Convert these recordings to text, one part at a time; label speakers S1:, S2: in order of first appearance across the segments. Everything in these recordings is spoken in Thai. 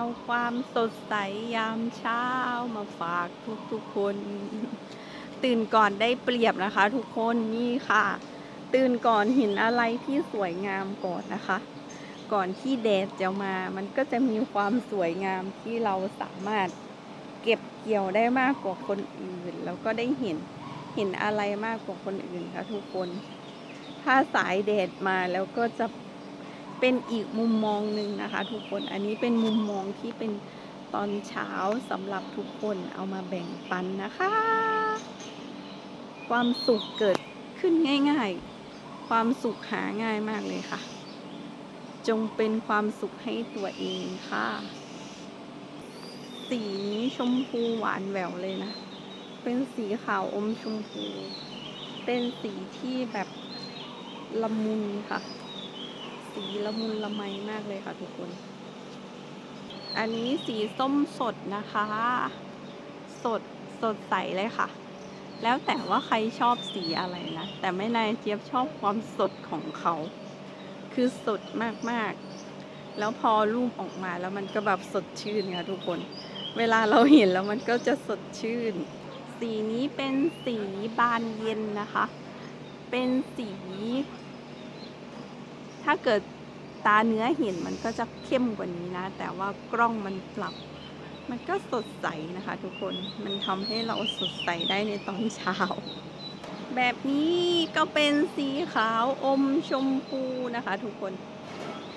S1: เอาความสดใสยามเช้ามาฝากทุกทุกๆคน ตื่นก่อนได้เปรียบนะคะ ทุกคนนี่ค่ะ ตื่นก่อนเห็นอะไรที่สวยงามก่อนนะคะ ก่อนที่แดดจะมา มันก็จะมีความสวยงามที่เราสามารถเก็บเกี่ยวได้มากกว่าคนอื่น แล้วก็ได้เห็นเห็นอะไรมากกว่าคนอื่นค่ะทุกคน ถ้าสายแดดมาแล้วก็จะ เป็นอีกมุมมองหนึ่งนะคะ ทุกคนอันนี้เป็นมุมมองที่เป็นตอนเช้าสำหรับทุกคนเอามาแบ่งปันนะคะ ความสุขเกิดขึ้นง่าย ๆ ความสุขหาง่ายมากเลยค่ะ จงเป็นความสุขให้ตัวเองค่ะ สีนี้ชมพูหวานแหววเลยนะ เป็นสีขาวอมชมพู เป็นสีที่แบบละมุนค่ะ สีละมุนละไมมากเลยค่ะทุกคน อันนี้สีส้มสดนะคะ สดสดใสเลยค่ะ แล้วแต่ว่าใครชอบสีอะไรนะ แต่ไม่นายเจี๊ยบชอบความสดของเขา คือสดมากๆ แล้วพอรูปออกมาแล้วมันก็แบบสดชื่นค่ะทุกคน เวลาเราเห็นแล้วมันก็จะสดชื่น สีนี้เป็นสีบานเย็นนะคะ เป็นสี ถ้าเกิดตาเนื้อเห็นมันก็จะเข้มกว่านี้นะ แต่ว่ากล้องมันปรับ มันก็สดใสนะคะทุกคนมันทำให้เราสดใสได้ในตอนเช้า แบบนี้ก็เป็นสีขาวอมชมพูนะคะทุกคน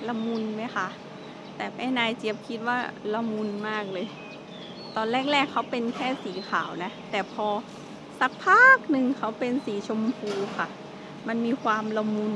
S1: ละมุนไหมคะแต่แม่นายเจี๊ยบคิดว่าละมุนมากเลย ตอนแรกๆเขาเป็นแค่สีขาวนะ แต่พอสักพักหนึ่งเขาเป็นสีชมพูค่ะ มันมีความละมุน